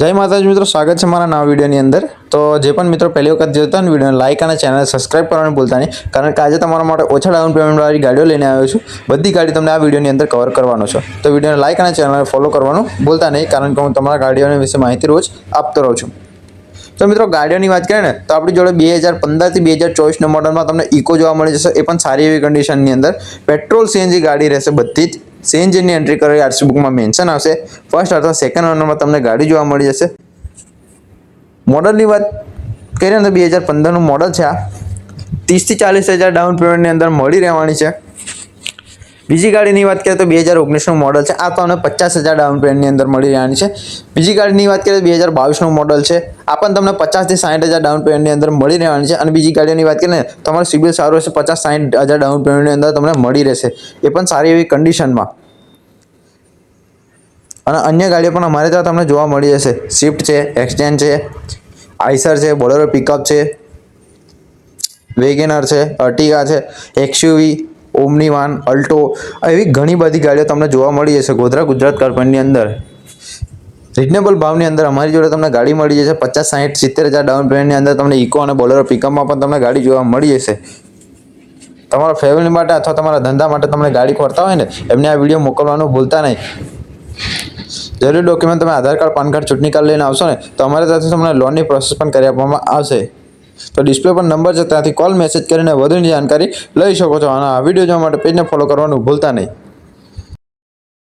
જય માતાજી મિત્રો, સ્વાગત છે મારા નવા વિડીયોની અંદર. તો જે પણ મિત્રો પહેલી વખત જોતા ને વીડિયો લાઇક અને ચેનલ સબસ્ક્રાઇબ કરવાનું ભૂલતા નહીં, કારણ કે આજે તમારા માટે ઓછા ડાઉન પેમેન્ટવાળી ગાડીઓ લઈને આવ્યો છું. બધી ગાડી તમને આ વિડીયોની અંદર કવર કરવાનો છે. તો વિડીયોને લાઇક અને ચેનલને ફોલો કરવાનું ભૂલતા નહીં, કારણ કે હું તમારા ગાડીઓને વિશે માહિતી રોજ આપતો રહું છું. તો મિત્રો, ગાડીઓની વાત કરીએ ને, તો આપણી જોડે બે હજાર પંદરથી બે હજાર ચોવીસના મોડલમાં તમને ઇકો જોવા મળી જશે. એ પણ સારી એવી કન્ડિશનની અંદર. પેટ્રોલ સીએનજી ગાડી રહેશે બધી જ. સીએનજીની એન્ટ્રી કરી આરસી બુકમાં મેન્શન આવશે. ફર્સ્ટ અથવા સેકન્ડ ઓનરમાં તમને ગાડી જોવા મળી જશે. મોડલની વાત કરીએ તો બે હજાર પંદરનું મોડલ છે આ. ત્રીસથી ચાલીસ હજાર ડાઉન પેમેન્ટની અંદર મળી રહેવાની છે. બીજી ગાડીની વાત કરીએ તો બે હજાર ઓગણીસનું મોડલ છે. આ તમને પચાસ હજાર ડાઉન પેમેન્ટની અંદર મળી રહેવાની છે. બીજી ગાડીની વાત કરીએ તો બે હજાર બાવીસનું મોડલ છે. આ પણ તમને પચાસથી સાઠ હજાર ડાઉન પેમેન્ટની અંદર મળી રહેવાની છે. અને બીજી ગાડીની વાત કરીએ તમારું સિબિલ સારું હશે પચાસ સાઠ હજાર ડાઉન પેમેન્ટની અંદર તમને મળી રહેશે. એ પણ સારી એવી કન્ડિશનમાં અને અન્ય ગાડીઓ પણ અમારે ત્યાં તમને જોવા મળી જશે. સ્વિફ્ટ છે એક્સચેન્જ છે આઈસર છે બોલેરો પિકઅપ છે વેગેનર છે અર્ટિગા છે એક્સયુવી ઓમની વાન અલ્ટો એવી ઘણી બધી ગાડીઓ તમને જોવા મળી જશે ગોધરા ગુજરાત કાર્પણની અંદર. રિઝનેબલ ભાવની અંદર અમારી જોડે તમને ગાડી મળી જશે પચાસ સાઠ સિત્તેર હજાર ડાઉન પેમેન્ટની અંદર તમને ઇકો અને બોલેરો પિકઅપમાં પણ તમને ગાડી જોવા મળી જશે. તમારા ફેમિલી માટે અથવા તમારા ધંધા માટે તમને ગાડી ખોરતા હોય ને, એમને આ વીડિયો મોકલવાનું ભૂલતા નહીં. જરૂરી ડોક્યુમેન્ટ તમે આધાર કાર્ડ, પાન કાર્ડ, ચૂંટણી કાર્ડ લઈને આવશો ને, તો અમારે ત્યાંથી તમને લોનની પ્રોસેસ પણ કરી આપવામાં આવશે. તો ડિસ્પ્લે પર નંબર છે, ત્યાંથી કોલ મેસેજ કરીને વધુની જાણકારી લઈ શકો છો. અને આ વીડિયો જોવા માટે પેજને ફોલો કરવાનું ભૂલતા નહીં.